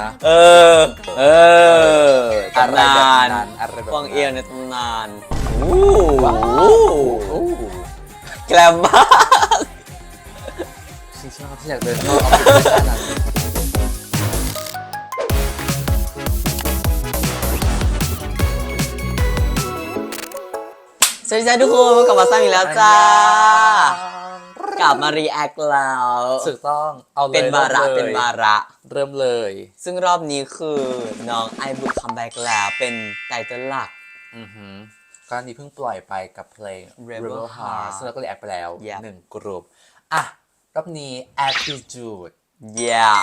นะ เออ เอออะไรตำแบบนานนั้นอะไรแบบนั้นฟองเอียวในตำนานอู้ว้าวหูโอ้แกลมมากฉันชอบที่อยากเดินเข้าออฟฟิศขนาดนั้นสวัสดีจ้าทุกคนพบกับมาซ้ำอีกแล้วจ้า กลับมารีแอคแล้วถูกต้องเอาเลยเป็นบาระริ่มลยเป็นบาระ เริ่มเลย ซึ่งรอบนี้คือน้องไอบุคัมแบ็กแล้วเป็นไตเติ้ลหลัก อือหือก็อันนี้เพิ่งปล่อยไปกับเพลง Rebel Rebel Heart Heart ซึ่งเราก็รีแอคไปแล้ว Yep หนึ่งกลุ่มอะรอบนี้ Attitude yeah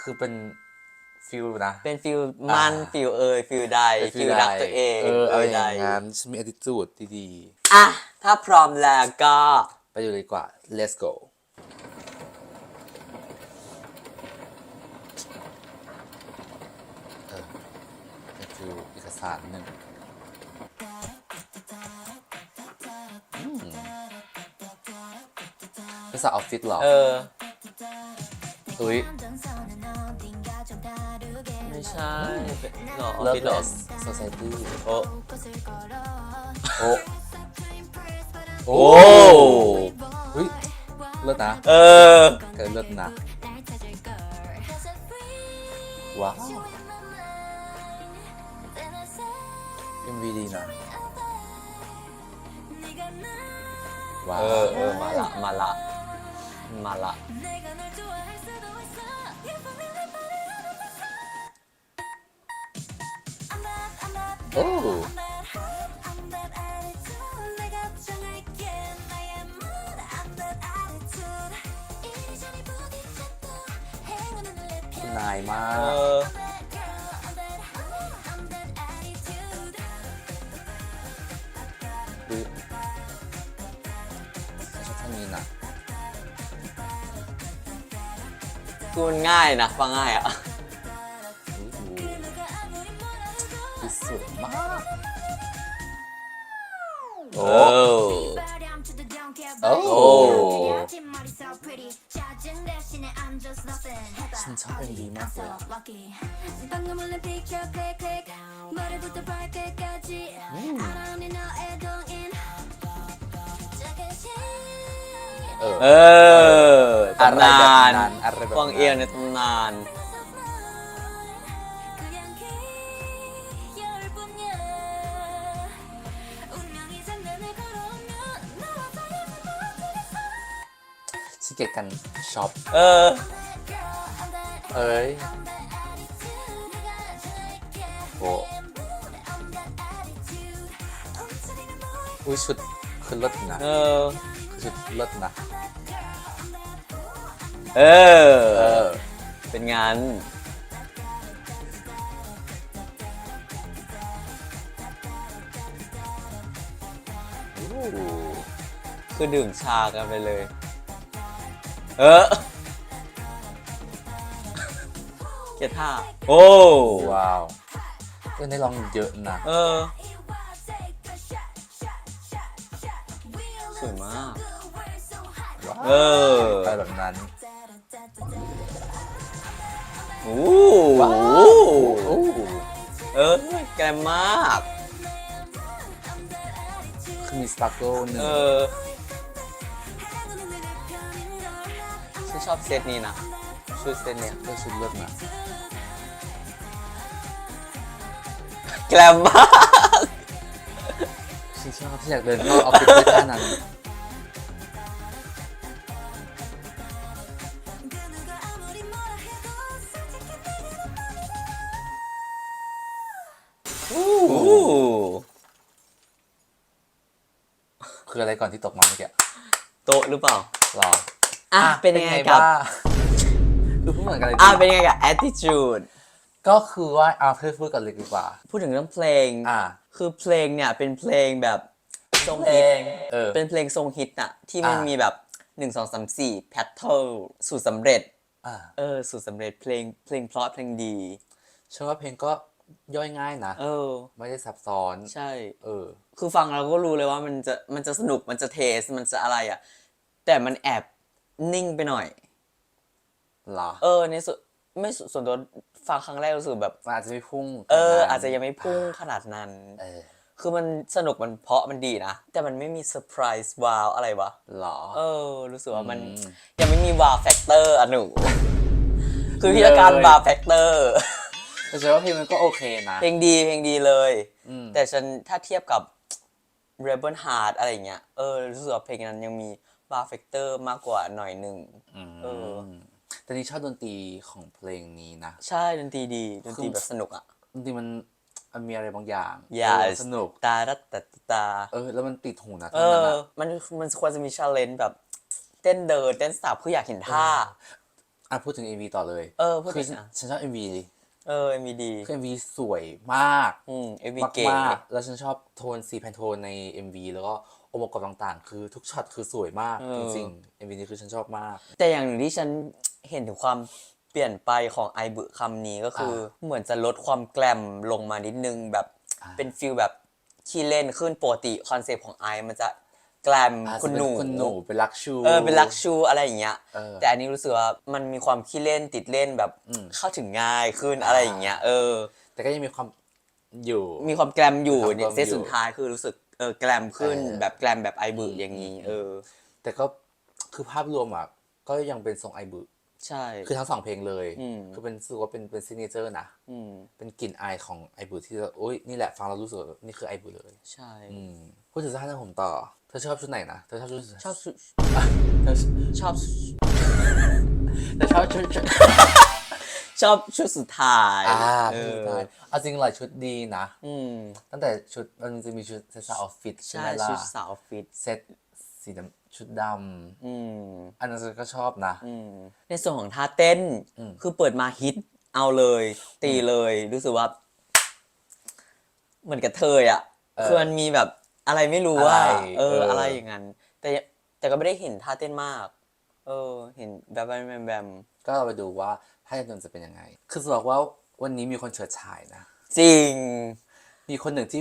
คือเป็นฟิลนะ เป็นฟิลมันอ่า ฟิลเอยฟิลใดเป็นฟิลรักตัวเองเออเอาฟิอลใดย่างงั้นฉันมี attitude ดีอะถ้าพร้อมแล้วก็ๆ ไปดูเลยดีกว่า let's go เออเป็นฟิลเอกสารหนึ่งอืมภาษาออฟฟิศเหรอ เออ อุ้ย ไม่ใช่หรอเลิฟฟิตเลหรอส society โอ้ โอ้ โอ้ อุ้ยเลิศนะเออเกิดเลิศนะว้าว MV ดีนะว้าเอวอเออมาละมาละมาละโอ้ นายมาเอกอคือฉันชอบท่านี้นะคือมันง่ายนะฟังง่ายอะอุ๊ยคือสวยมาก โอ้ โอ้ โอ้ ฉันชอบ MV มากเลยอะอืมเออเออตำนานอะไรแบบนั้นฟองเอียวในตำนาน ชิเกตกันช็อป เออ เอ้ยโอ้อุ้ยชุดคือเลิศนะเออคือชุดเลิศนะ เอเอออ เป็นงานโอ้คือดื่มชากันไปเลย เออ เกียร์ท่าโอ้ว้าวเออในลองเยอะนะเออสวยมากเออไปแบบนั้นโอ้ว้าวโหโอ้เออแกรมมาก คือมีสปาร์เกิลหนึ่งเออ ฉันชอบเซตนี้นะ ชุดเซตเนี้ยเออชุดเลิศนะแกรมมากฉันชอบที่อยากเดินเข้าออฟฟิศด้วยท่านั้นอู้คืออะไรก่อนที่ตกมาเมื่อกี้ โต๊ะหรือเปล่าหรอ อะเป็นยังไงกับบ้างดูเพิ่งเหมือนกันเลยอะดิเป็นยังไงกับ attitude ก็คือว่าเอาเพื่อพูดกันเลยดีกว่า พูดถึงเรื่องเพลง อ่าคือเพลงเนี่ยเป็นเพลงแบบทรงเพลฮิตงเออ เป็นเพลงทรงฮิตอะที่มันอ่ามี มีแบบ 1 2 3 4แพทเทิลสูตรสำเร็จ อ่าเออ สูตรสำเร็จเพลงเพลงเพราะเพลงดี ฉันว่าเพลงก็ย่อยง่ายนะ เออ ไม่ได้ซับซ้อน ใช่ เออ คือฟังเราก็รู้เลยว่ามันจะมันจะสนุกมันจะเทสมันจะอะไรอะแต่มันแอบ นิ่งไปหน่อยเหรอเออ ในสุดไม่สส่วนตัวฟังครั้งแรกรู้สึกแบบมันอาจจะไม่พุ่งเออขนดนั้นอาจจะยังไม่พุ่งขนาดนั้น เออ คือมันสนุกมันเพราะมันดีนะ แต่มันไม่มีเซอร์ไพรส์ว้าวอะไรวะหรอ เออ รู้สึกว่ามันอืมยังไม่มีว้าวแฟกเตอร์อะหนู คือพี่อาการเลยว้าวแฟกเตอร์แต่ฉันว่าเพลงมันก็โอเคนะ เพลงดีเพลงดีเลยอืมแต่ฉันถ้าเทียบกับ Rebel Heart อะไรอย่างเงี้ย เออ รู้สึกว่าเพลงนั้นยังมี ว้าวแฟกเตอร์มากกว่าหน่อยหนึ่งเออมแต่นี่ชอบดนตรีของเพลงนี้นะ ใช่ดนตรีดีดนตรีแบบสนุกอะดนตรีมันมันมีอะไรบางอย่างอย่าเออสนุกตาดัตตาตา เออ แล้วมันติดหูนะเอท่อนนั้นออะมันมันควรจะมีชาเลนจ์แบบ เต้นเดินเต้นสับคืออยากเห็นท่า อะพูดถึง MV ต่อเลย เออพูดถึคืองฉันอะฉันชอบ MV เออมีดี คือ MV สวยมากอืมเอวีมากเก๋มากแล้วฉันชอบโทนสีแพนโทนใน MV แล้วก็องค์ประกอบต่างๆ คือทุกช็อตคือสวยมากจริงๆ MV นี้คือฉันชอบมาก แต่อย่างหนึ่งที่ฉันเห็นถึงความเปลี่ยนไปของไอบึคำนี้ก็คือ เหมือนจะลดความแกลมลงมานิดนึงแบบอ่า เป็นฟิลแบบขี้เล่นขึ้นปกติคอนเซปต์ของไอมันจะ แกลมอาจจะคุณหนูเป็นคุณหนูเป็นลักชูเออเป็นลักชูอะไรอย่างเงี้ยเออแต่อันนี้รู้สึกว่ามันมีความขี้เล่นติดเล่นแบบอืมเข้าถึงง่ายขึ้นอะไรอย่างเงี้ยเออ แต่ก็ยังมีความอยู่ มีความแกลมอยู่มีความเนี่ยแกรมเซตสุดท้ายคือรู้สึกเออแกลมขึ้นเออแบบแกลมแบบไอบึอย่างนี้เออ แต่ก็คือภาพรวมอะก็ยังเป็นทรงไอบึ ใช่ คือทั้งสองเพลงเลยอืม คือเป็นรู้สึกว่าเป็นเป็นซิกเนเจอร์นะ อืมเป็นกลิ่นอายของไอบึที่เราโอ้ยนี่แหละฟังเรารู้สึกว่านี่คือไอบึเลยใช่ อืมพูดถึงเสื้อผ้าหน้าผมต่อ เธอชอบชุดไหนนะ เธอชอบชุดชอบชุดเธอชอบเธอชอบชุดชุดชอบชุดสุดท้ายอ่าเอชุดอสุดท้ายเอาจริงหลายชุดดีนะ อืมตั้งแต่ชุดมันจะมีชุดเซตออฟฟิศใช่ใช่ไหมล่ะชุดสาวฟิต เซตสีดำ ชุดดอืมำอันนั้นฉันก็ชอบนะ อืมในส่วนของท่าเต้น อืม คือเปิดมาฮิต เอาเลย ตีเลย รู้สึกว่า เหมือนกับเธยอะเออคือมันมีแบบอะไรไม่รู้ว่า อะไรเออ เอออ อะไรอย่างนั้น แต่แต่ก็ไม่ได้เห็นท่าเต้นมาก เออ เห็นแบบแบบแบบแบบก็เราไปดูว่าภาพยนตร์จะเป็นยังไง คือจะบอกว่าวันนี้มีคนเฉิดฉายนะ จริง มีคนหนึ่งที่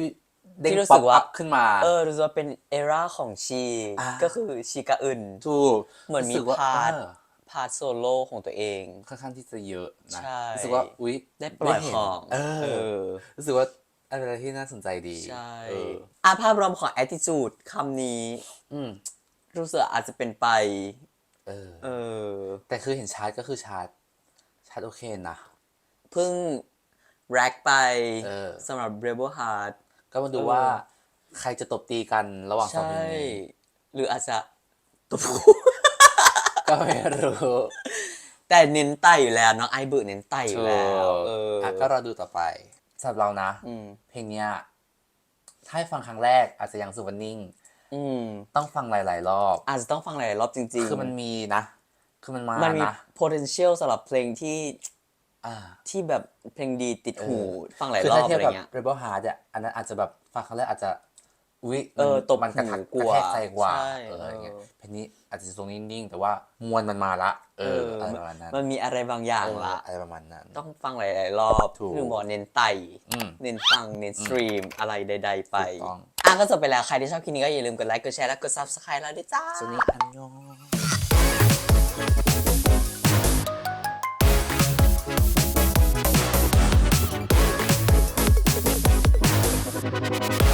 เด้งที่รู้ป๊สึอปกว่า อัพขึ้นมา เออรู้สึกว่าเป็นเอราของชีอ่า ก็คือชีกะอึน ถูกเหมือนมีรู้สึกว่พาร์ท เออพาร์ทโซโล่ของตัวเอง ค่อนข้างที่จะเยอะนะใช่ รู้สึกว่าอุ๊ยได้ปล่อยเห็นของเอเอออ รู้สึกว่าอะไรที่น่าสนใจดีใช่เอออาภาพรวมของ attitude คำนี้ อืมรู้สึกอาจจะเป็นไป เออ เออ แต่คือเห็นชาร์จก็คือชาร์จชาร์จโอเคนะ เพิ่งแร็กไปเออ สำหรับ Rebel Heart ก็มาดูเออว่าใครจะตบตีกันระหว่างสองใช่เพลงนี้หรืออาจจะตัวผู้ ก็ไม่รู้แต่เน้นไต่อยู่แล้วเนาะไอเบิร์เน้นไต่อยู่แล้วเอออะก็รอดูต่อไปสำหรับเรานะ อืมเพลงเนี้ยถ้าให้ฟังครั้งแรกอาจจะยังรู้สึกว่านิ่ง อืมต้องฟังหลาย ๆ รอบ อาจจะต้องฟังหลายๆรอบจริงๆ คือมันมีนะ คือมันมามันมี นะ potential สำหรับเพลงที่ อ่าที่แบบเพลงดีติดหูเออฟังหลายคือรอถ้าบเทียอะบไรกับเงี้ย Rebel Heart เนี่ยอันนั้นอาจจะแบบฟังครั้งแรกอาจจะอุ้ยเออมันตบมันกระทักหูกกระว่าแทกใจกว่าใช่เอออย่างเงี้ยเออเพลงนี้อาจจะทรงนิ่งๆแต่ว่ามวลมันมาละ เอออะไรประมาณนั้นมันมีอะไรบางอย่างเออละอะไรประมาณนั้น ต้องฟังหลาย ๆ รอบถูกหนึ่งบอกเน้นไต่อืมเน้นฟังเน้นสตรีมอะไรใด ๆ ไปถูกต้องอะก็จบไปแล้วใครที่ชอบคลิปนี้ก็อย่าลืมกดไลค์กดแชร์และกด subscribe แล้วด้วยจ้าสวัสดีอันยอง Bye.